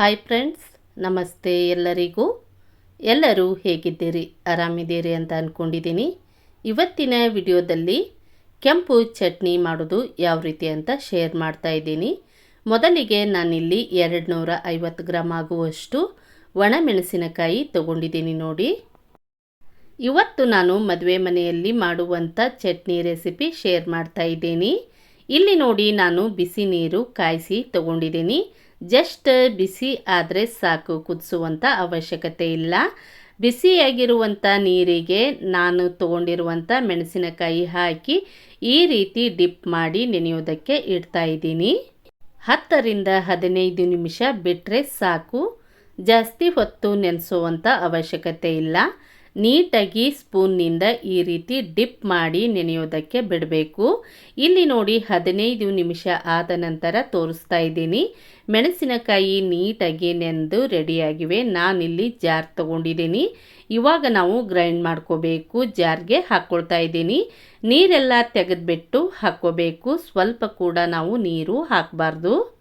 Hi friends ನಮಸ್ತೆ ಎಲ್ಲರಿಗೂ. ಎಲ್ಲರೂ ಹೇಗಿದ್ದೀರಿ? ಆರಾಮಿದ್ದೀರಿ ಅಂತ ಅಂದ್ಕೊಂಡಿದ್ದೀನಿ ಇವತ್ತಿನ ವಿಡಿಯೋದಲ್ಲಿ ಕೆಂಪು ಚಟ್ನಿ ಮಾಡೋದು ಯಾವ ರೀತಿ ಅಂತ ಶೇರ್ ಮಾಡ್ತಾ ಇದ್ದೀನಿ. ಮೊದಲಿಗೆ ನಾನಿಲ್ಲಿ ಎರಡು ನೂರ ಐವತ್ತು ಗ್ರಾಮ್ ಆಗುವಷ್ಟು ಒಣಮೆಣಸಿನಕಾಯಿ ತಗೊಂಡಿದ್ದೀನಿ ನೋಡಿ. ಇವತ್ತು ನಾನು ಮದುವೆ ಮನೆಯಲ್ಲಿ ಮಾಡುವಂಥ ಚಟ್ನಿ ರೆಸಿಪಿ ಶೇರ್ ಮಾಡ್ತಾ ಇದ್ದೀನಿ. ಇಲ್ಲಿ ನೋಡಿ ನಾನು ಬಿಸಿ ನೀರು ಕಾಯಿಸಿ ತಗೊಂಡಿದ್ದೀನಿ. ಜಸ್ಟ್ ಬಿಸಿ ಆದರೆ ಸಾಕು ಕುದಿಸುವಂಥ ಅವಶ್ಯಕತೆ ಇಲ್ಲ. ಬಿಸಿಯಾಗಿರುವಂಥ ನೀರಿಗೆ ನಾನು ತೊಗೊಂಡಿರುವಂಥ ಮೆಣಸಿನಕಾಯಿ ಹಾಕಿ ಈ ರೀತಿ ಡಿಪ್ ಮಾಡಿ ನೆನೆಯೋದಕ್ಕೆ ಇಡ್ತಾ ಇದ್ದೀನಿ. ಹತ್ತರಿಂದ ಹದಿನೈದು ನಿಮಿಷ ಬಿಟ್ಟರೆ ಸಾಕು. ಜಾಸ್ತಿ ಹೊತ್ತು ನೆನೆಸುವಂಥ ಅವಶ್ಯಕತೆ ಇಲ್ಲ. ನೀಟಾಗಿ ಸ್ಪೂನ್ನಿಂದ ಈ ರೀತಿ ಡಿಪ್ ಮಾಡಿ ನೆನೆಯೋದಕ್ಕೆ ಬಿಡಬೇಕು. ಇಲ್ಲಿ ನೋಡಿ ಹದಿನೈದು ನಿಮಿಷ ಆದ ನಂತರ ತೋರಿಸ್ತಾ ಇದ್ದೀನಿ. ಮೆಣಸಿನಕಾಯಿ ನೀಟಾಗಿ ನೆಂದು ರೆಡಿಯಾಗಿವೆ. ನಾನಿಲ್ಲಿ ಜಾರ್ ತಗೊಂಡಿದ್ದೀನಿ. ಇವಾಗ ನಾವು ಗ್ರೈಂಡ್ ಮಾಡ್ಕೋಬೇಕು. ಜಾರ್ಗೆ ಹಾಕ್ಕೊಳ್ತಾ ಇದ್ದೀನಿ. ನೀರೆಲ್ಲ ತೆಗೆದುಬಿಟ್ಟು ಹಾಕ್ಕೋಬೇಕು. ಸ್ವಲ್ಪ ಕೂಡ ನಾವು ನೀರು ಹಾಕಬಾರ್ದು.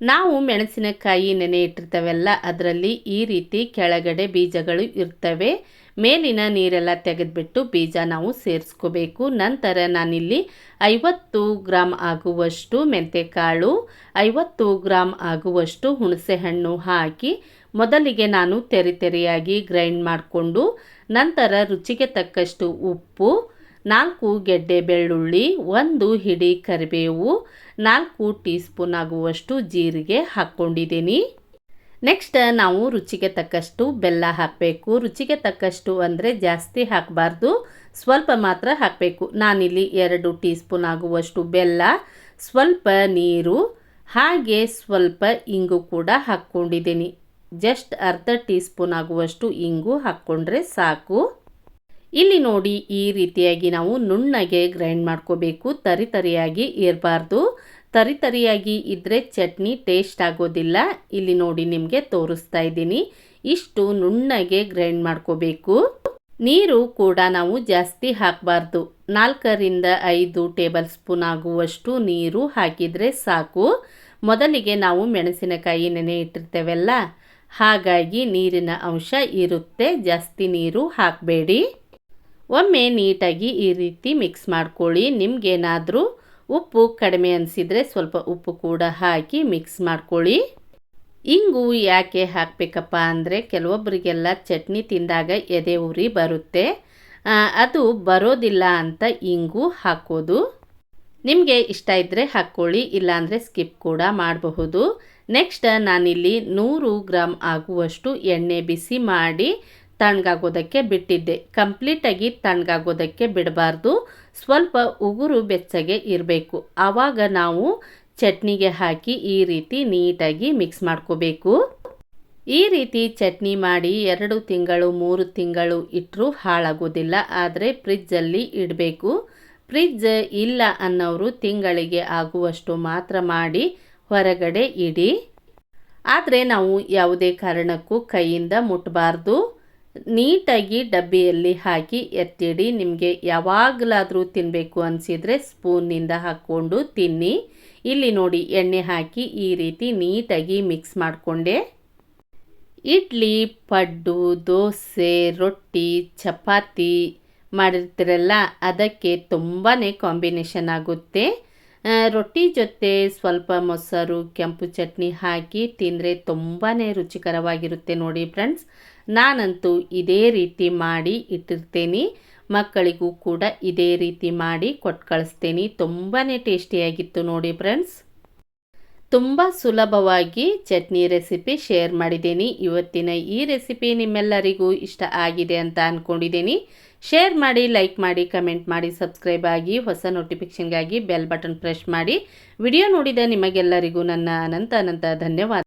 ನಾವು ಮೆಣಸಿನಕಾಯಿ ನೆನೆ ಇಟ್ಟಿರ್ತೇವಲ್ಲ ಅದರಲ್ಲಿ ಈ ರೀತಿ ಕೆಳಗಡೆ ಬೀಜಗಳು ಇರ್ತವೆ. ಮೇಲಿನ ನೀರೆಲ್ಲ ತೆಗೆದುಬಿಟ್ಟು ಬೀಜ ನಾವು ಸೇರಿಸ್ಕೋಬೇಕು. ನಂತರ ನಾನಿಲ್ಲಿ ಐವತ್ತು ಗ್ರಾಮ್ ಆಗುವಷ್ಟು ಮೆಂತೆಕಾಳು, ಐವತ್ತು ಗ್ರಾಮ್ ಆಗುವಷ್ಟು ಹುಣಸೆಹಣ್ಣು ಹಾಕಿ ಮೊದಲಿಗೆ ನಾನು ತೆರೆ ತೆರೆಯಾಗಿ ಗ್ರೈಂಡ್ ಮಾಡಿಕೊಂಡು ನಂತರ ರುಚಿಗೆ ತಕ್ಕಷ್ಟು ಉಪ್ಪು ನಾಲ್ಕು ಗೆಡ್ಡೆ ಬೆಳ್ಳುಳ್ಳಿ, ಒಂದು ಹಿಡಿ ಕರಿಬೇವು, ನಾಲ್ಕು ಟೀ ಸ್ಪೂನ್ ಆಗುವಷ್ಟು ಜೀರಿಗೆ ಹಾಕ್ಕೊಂಡಿದ್ದೀನಿ. ನೆಕ್ಸ್ಟ್ ನಾವು ರುಚಿಗೆ ತಕ್ಕಷ್ಟು ಬೆಲ್ಲ ಹಾಕಬೇಕು. ರುಚಿಗೆ ತಕ್ಕಷ್ಟು ಅಂದರೆ ಜಾಸ್ತಿ ಹಾಕಬಾರ್ದು. ಸ್ವಲ್ಪ ಮಾತ್ರ ಹಾಕಬೇಕು. ನಾನಿಲ್ಲಿ ಎರಡು ಟೀ ಸ್ಪೂನ್ ಆಗುವಷ್ಟು ಬೆಲ್ಲ, ಸ್ವಲ್ಪ ನೀರು, ಹಾಗೆ ಸ್ವಲ್ಪ ಇಂಗು ಕೂಡ ಹಾಕ್ಕೊಂಡಿದ್ದೀನಿ. ಜಸ್ಟ್ ಅರ್ಧ ಟೀ ಸ್ಪೂನ್ ಆಗುವಷ್ಟು ಇಂಗು ಹಾಕ್ಕೊಂಡ್ರೆ ಸಾಕು. ಇಲ್ಲಿ ನೋಡಿ ಈ ರೀತಿಯಾಗಿ ನಾವು ನುಣ್ಣಗೆ ಗ್ರೈಂಡ್ ಮಾಡ್ಕೋಬೇಕು. ತರಿತರಿಯಾಗಿ ಇರಬಾರ್ದು ತರಿತರಿಯಾಗಿ ಇದ್ದರೆ ಚಟ್ನಿ ಟೇಸ್ಟ್ ಆಗೋದಿಲ್ಲ. ಇಲ್ಲಿ ನೋಡಿ ನಿಮಗೆ ತೋರಿಸ್ತಾ ಇದ್ದೀನಿ. ಇಷ್ಟು ನುಣ್ಣಗೆ ಗ್ರೈಂಡ್ ಮಾಡ್ಕೋಬೇಕು. ನೀರು ಕೂಡ ನಾವು ಜಾಸ್ತಿ ಹಾಕಬಾರ್ದು. ನಾಲ್ಕರಿಂದ ಐದು ಟೇಬಲ್ ಸ್ಪೂನ್ ಆಗುವಷ್ಟು ನೀರು ಹಾಕಿದರೆ ಸಾಕು. ಮೊದಲಿಗೆ ನಾವು ಮೆಣಸಿನಕಾಯಿ ನೆನೆ ಇಟ್ಟಿರ್ತೇವಲ್ಲ, ಹಾಗಾಗಿ ನೀರಿನ ಅಂಶ ಇರುತ್ತೆ. ಜಾಸ್ತಿ ನೀರು ಹಾಕಬೇಡಿ. ಒಮ್ಮೆ ನೀಟಾಗಿ ಈ ರೀತಿ ಮಿಕ್ಸ್ ಮಾಡ್ಕೊಳ್ಳಿ. ನಿಮಗೇನಾದರೂ ಉಪ್ಪು ಕಡಿಮೆ ಅನಿಸಿದರೆ ಸ್ವಲ್ಪ ಉಪ್ಪು ಕೂಡ ಹಾಕಿ ಮಿಕ್ಸ್ ಮಾಡ್ಕೊಳ್ಳಿ. ಇಂಗು ಯಾಕೆ ಹಾಕಬೇಕಪ್ಪ ಅಂದರೆ ಕೆಲವೊಬ್ಬರಿಗೆಲ್ಲ ಚಟ್ನಿ ತಿಂದಾಗ ಎದೆ ಉರಿ ಬರುತ್ತೆ. ಅದು ಬರೋದಿಲ್ಲ ಅಂತ ಇಂಗು ಹಾಕೋದು. ನಿಮಗೆ ಇಷ್ಟ ಇದ್ದರೆ ಹಾಕ್ಕೊಳ್ಳಿ, ಇಲ್ಲಾಂದರೆ ಸ್ಕಿಪ್ ಕೂಡ ಮಾಡಬಹುದು. ನೆಕ್ಸ್ಟ್ ನಾನಿಲ್ಲಿ ನೂರು ಗ್ರಾಮ್ ಆಗುವಷ್ಟು ಎಣ್ಣೆ ಬಿಸಿ ಮಾಡಿ ತಣ್ಣಗಾಗೋದಕ್ಕೆ ಬಿಟ್ಟಿದ್ದೆ. ಕಂಪ್ಲೀಟಾಗಿ ತಣ್ಣಗಾಗೋದಕ್ಕೆ ಬಿಡಬಾರ್ದು. ಸ್ವಲ್ಪ ಉಗುರು ಬೆಚ್ಚಗೆ ಇರಬೇಕು. ಆವಾಗ ನಾವು ಚಟ್ನಿಗೆ ಹಾಕಿ ಈ ರೀತಿ ನೀಟಾಗಿ ಮಿಕ್ಸ್ ಮಾಡ್ಕೋಬೇಕು. ಈ ರೀತಿ ಚಟ್ನಿ ಮಾಡಿ ಎರಡು ತಿಂಗಳು, ಮೂರು ತಿಂಗಳು ಇಟ್ಟರೂ ಹಾಳಾಗೋದಿಲ್ಲ. ಆದರೆ ಫ್ರಿಜ್ಜಲ್ಲಿ ಇಡಬೇಕು. ಫ್ರಿಜ್ ಇಲ್ಲ ಅನ್ನೋರು ತಿಂಗಳಿಗೆ ಆಗುವಷ್ಟು ಮಾತ್ರ ಮಾಡಿ ಹೊರಗಡೆ ಇಡಿ. ಆದರೆ ನಾವು ಯಾವುದೇ ಕಾರಣಕ್ಕೂ ಕೈಯಿಂದ ಮುಟ್ಟಬಾರ್ದು ನೀಟಾಗಿ ಡಬ್ಬಿಯಲ್ಲಿ ಹಾಕಿ ಎತ್ತಿಡಿ. ನಿಮಗೆ ಯಾವಾಗಲಾದರೂ ತಿನ್ನಬೇಕು ಅನಿಸಿದರೆ ಸ್ಪೂನ್ನಿಂದ ಹಾಕ್ಕೊಂಡು ತಿನ್ನಿ. ಇಲ್ಲಿ ನೋಡಿ, ಎಣ್ಣೆ ಹಾಕಿ ಈ ರೀತಿ ನೀಟಾಗಿ ಮಿಕ್ಸ್ ಮಾಡಿಕೊಂಡೆ. ಇಡ್ಲಿ, ಪಡ್ಡು, ದೋಸೆ, ರೊಟ್ಟಿ, ಚಪಾತಿ ಮಾಡಿರ್ತೀರಲ್ಲ, ಅದಕ್ಕೆ ತುಂಬಾ ಕಾಂಬಿನೇಷನ್ ಆಗುತ್ತೆ. ರೊಟ್ಟಿ ಜೊತೆ ಸ್ವಲ್ಪ ಮೊಸರು, ಕೆಂಪು ಚಟ್ನಿ ಹಾಕಿ ತಿಂದರೆ ತುಂಬಾ ರುಚಿಕರವಾಗಿರುತ್ತೆ ನೋಡಿ ಫ್ರೆಂಡ್ಸ್. ನಾನಂತೂ ಇದೇ ರೀತಿ ಮಾಡಿ ಇಟ್ಟಿರ್ತೇನೆ. ಮಕ್ಕಳಿಗೂ ಕೂಡ ಇದೇ ರೀತಿ ಮಾಡಿ ಕೊಟ್ಟು ಕಳಿಸ್ತೇನೆ. ತುಂಬಾ ಟೇಸ್ಟಿಯಾಗಿತ್ತು ನೋಡಿ ಫ್ರೆಂಡ್ಸ್. ತುಂಬ ಸುಲಭವಾಗಿ ಚಟ್ನಿ ರೆಸಿಪಿ ಶೇರ್ ಮಾಡಿದ್ದೀನಿ. ಇವತ್ತಿನ ಈ ರೆಸಿಪಿ ನಿಮ್ಮೆಲ್ಲರಿಗೂ ಇಷ್ಟ ಆಗಿದೆ ಅಂತ ಅಂದ್ಕೊಂಡಿದ್ದೀನಿ ಶೇರ್ ಮಾಡಿ ಲೈಕ್ ಮಾಡಿ ಕಮೆಂಟ್ ಮಾಡಿ ಸಬ್ಸ್ಕ್ರೈಬ್ ಆಗಿ, ಹೊಸ ನೋಟಿಫಿಕೇಷನ್ಗಾಗಿ ಬೆಲ್ ಬಟನ್ ಪ್ರೆಸ್ ಮಾಡಿ. ವಿಡಿಯೋ ನೋಡಿದ ನಿಮಗೆಲ್ಲರಿಗೂ ನನ್ನ ಅನಂತ ಅನಂತ ಧನ್ಯವಾದ.